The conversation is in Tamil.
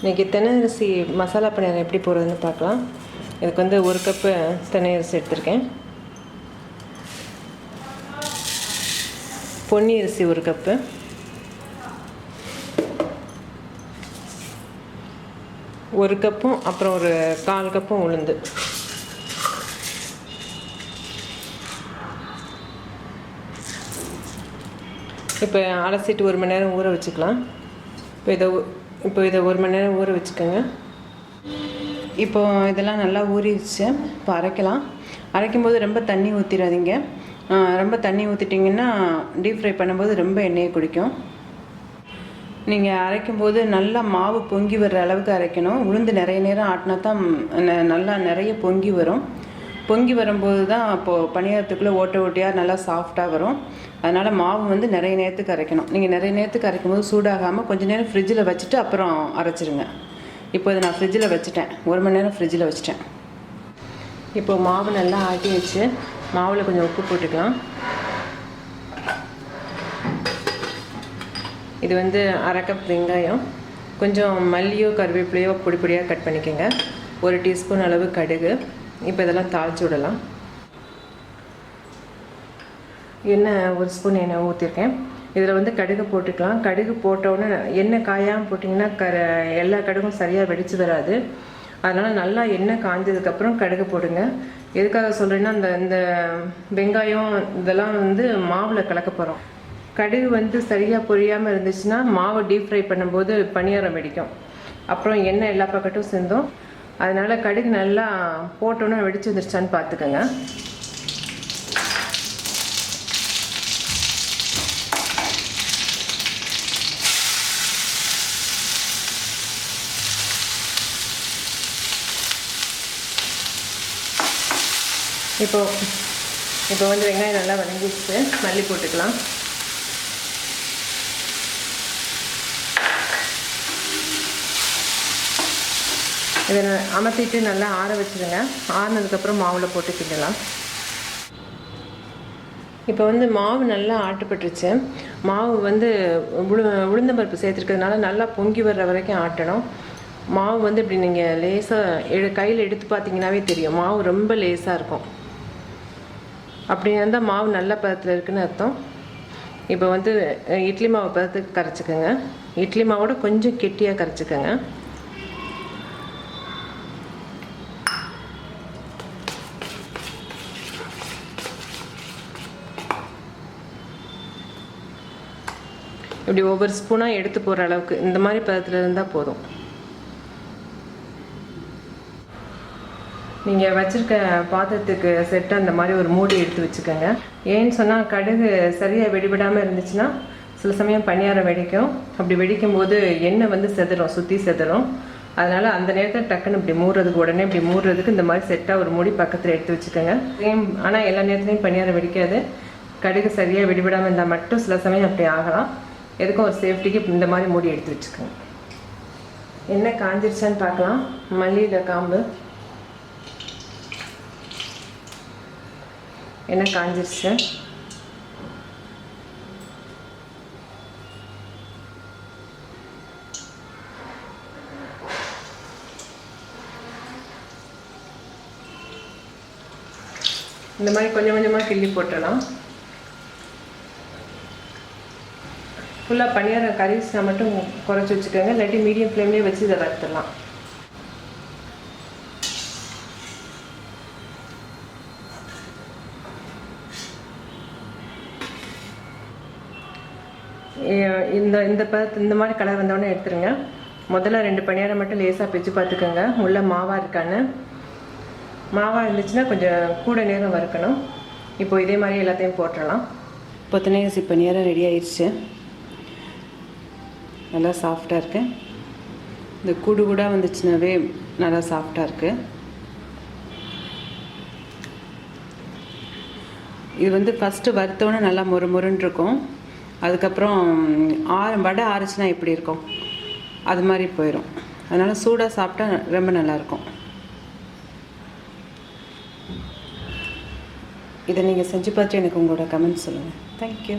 இன்றைக்கி தென்னை அரிசி மசாலா பணியாரம் எப்படி போடுறதுன்னு பார்க்கலாம். இதுக்கு வந்து ஒரு கப்பு தென்னை அரிசி எடுத்திருக்கேன். பொன்னி அரிசி ஒரு கப்பு ஒரு கப்பும் அப்புறம் ஒரு கால் கப்பும் உளுந்து. இப்போ அலசிட்டு ஒரு மணி நேரம் ஊற வச்சுக்கலாம். இப்போ இதை இப்போ இதை ஒரு மணி நேரம் ஊற வச்சுக்கோங்க. இப்போ இதெல்லாம் நல்லா ஊறிடுச்சு. இப்போ அரைக்கலாம். அரைக்கும்போது ரொம்ப தண்ணி ஊற்றிடாதீங்க ரொம்ப தண்ணி ஊற்றிட்டிங்கன்னா டீப் ஃப்ரை பண்ணும்போது ரொம்ப எண்ணெயை குடிக்கும். நீங்கள் அரைக்கும்போது நல்லா மாவு பொங்கி வர்ற அளவுக்கு அரைக்கணும். உளுந்து நிறைய நேரம் ஆட்டினா தான் ந- நல்லா நிறைய பொங்கி வரும். பொங்கி வரும்போது தான் அப்போது பணியாரத்துக்குள்ளே ஓட்டை ஓட்டையாக நல்லா சாஃப்டாக வரும். அதனால் மாவு வந்து நிறைய நேரத்துக்கு அரைக்கணும். நீங்கள் நிறைய நேரத்துக்கு அரைக்கும் போது சூடாகாமல் கொஞ்ச நேரம் ஃப்ரிட்ஜில் வச்சுட்டு அப்புறம் அரைச்சிருங்க. இப்போ இதை நான் ஃப்ரிட்ஜில் வச்சுட்டேன். ஒரு மணி நேரம் ஃப்ரிட்ஜில் வச்சுட்டேன். இப்போ மாவு நல்லா ஆட்டி வச்சு மாவில் கொஞ்சம் உப்பு போட்டுக்கலாம். இது வந்து அரை கப் வெங்காயம். கொஞ்சம் மல்லியோ கருவேப்பிலையோ பொடி பொடியாக கட் பண்ணிக்கோங்க. ஒரு டீஸ்பூன் அளவு கடுகு. இப்போ இதெல்லாம் தாளிச்சு விடலாம். எண்ணெய் ஒரு ஸ்பூன் எண்ணெய் ஊற்றிருக்கேன் இதில் வந்து கடுகு போட்டுக்கலாம். கடுகு போட்டவுடனே எண்ணெய் காயாமல் போட்டிங்கன்னா க எல்லா கடுகும் சரியாக வெடிச்சு வராது. அதனால் நல்லா எண்ணெய் காய்ஞ்சதுக்கப்புறம் கடுகு போடுங்க. எதுக்காக சொல்கிறேன்னா அந்த இந்த வெங்காயம் இதெல்லாம் வந்து மாவில் கலக்க போகிறோம் கடுகு வந்து சரியாக பொரியாமல் இருந்துச்சுன்னா மாவை டீப் ஃப்ரை பண்ணும்போது பணியாரம் வெடிக்கும். அப்புறம் எண்ணெய் எல்லா பக்கட்டும் சேர்ந்தோம் அதனால் கடுகு நல்லா போட்டோன்னே வெடிச்சு வந்துருச்சான்னு பார்த்துக்கோங்க இப்போ இப்போ வந்து வெங்காயம் நல்லா வதங்கிடுச்சு. மல்லி போட்டுக்கலாம். இதை அமர்த்திட்டு நல்லா ஆற வச்சுருங்க. ஆறுனதுக்கப்புறம் மாவில் போட்டு கிண்டலாம். இப்போ வந்து மாவு நல்லா ஆட்டுப்பட்டுருச்சு. மாவு வந்து உளு உளுந்தம்பருப்பு சேர்த்துருக்கிறதுனால நல்லா பொங்கி வர்ற வரைக்கும் ஆட்டணும். மாவு வந்து இப்படி நீங்கள் லேசாக எடு கையில் எடுத்து பார்த்தீங்கன்னாவே தெரியும். மாவு ரொம்ப லேசாக இருக்கும். அப்படி இருந்தால் மாவு நல்ல பதத்தில் இருக்குன்னு அர்த்தம். இப்போ வந்து இட்லி மாவு பதத்துக்கு கரைச்சிக்கோங்க. இட்லி மாவோட கொஞ்சம் கெட்டியாக கரைச்சிக்கோங்க. இப்படி ஒவ்வொரு ஸ்பூனாக எடுத்து போகிற அளவுக்கு இந்த மாதிரி பதத்தில் இருந்தால் போதும். நீங்கள் வச்சுருக்க பாத்திரத்துக்கு செட்டு அந்த மாதிரி ஒரு மூடி எடுத்து வச்சுக்கோங்க. ஏன்னு சொன்னால் கடுகு சரியாக வெடிபடாமல் இருந்துச்சுன்னா சில சமயம் பணியாரம் வெடிக்கும். அப்படி வெடிக்கும் போது எண்ணெய் வந்து செதறும் சுற்றி செதறும். அதனால் அந்த நேரத்தில் டக்குன்னு இப்படி மூடுறதுக்கு உடனே இப்படி மூடுறதுக்கு இந்த மாதிரி செட்டாக ஒரு மூடி பக்கத்தில் எடுத்து வச்சுக்கோங்க. சேம் ஆனால் எல்லா நேரத்துலையும் பணியாரம் வெடிக்காது. கடுகு சரியாக வெடிபடாமல் இருந்தால் மட்டும் சில சமயம் அப்படி ஆகலாம். எதுக்கும் ஒரு சேஃப்டிக்கு இந்த மாதிரி மூடி எடுத்து வச்சுக்கோங்க. என்ன காஞ்சிருச்சான்னு பார்க்கலாம். மல்லியில் காம்பு. எண்ணெய் காஞ்சிருச்சு. இந்த மாதிரி கொஞ்சம் கொஞ்சமாக கிள்ளி போட்டுடலாம். ஃபுல்லாக பணியாரம் கறி மட்டும் குறைச்சி வச்சுக்கோங்க. இல்லாட்டி மீடியம் ஃப்ளேம்லேயே வச்சு இதை வறுத்துடலாம். இந்த இந்த பதத்து இந்த மாதிரி கலர் வந்தோடனே எடுத்துருங்க. முதல்ல ரெண்டு பணியாரம் மட்டும் லேசாக பிச்சு பார்த்துக்கோங்க. உள்ள மாவாக இருக்கான்னு. மாவாக இருந்துச்சுன்னா கொஞ்சம் கூட நேரம் வறுக்கணும். இப்போ இதே மாதிரி எல்லாத்தையும் போட்டுடலாம் பொத்தனையரிசி பணியாரம் ரெடி ஆயிடுச்சு நல்லா சாஃப்டாக இருக்கு. இந்த கூடு கூட வந்துச்சுனாவே நல்லா சாஃப்டாக இருக்கு. இது வந்து ஃபஸ்ட்டு வறுத்தோன்னே நல்லா மொறு மொறுன்னு இருக்கும். அதுக்கப்புறம் ஆறு வடை ஆறுச்சுன்னா எப்படி இருக்கும்? அது மாதிரி போயிடும் அதனால் சூடாக சாப்பிட்டா ரொம்ப நல்லாயிருக்கும். இதை நீங்கள் செஞ்சு பார்த்து எனக்கு உங்களோட கமெண்ட் சொல்லுங்கள் தேங்க்யூ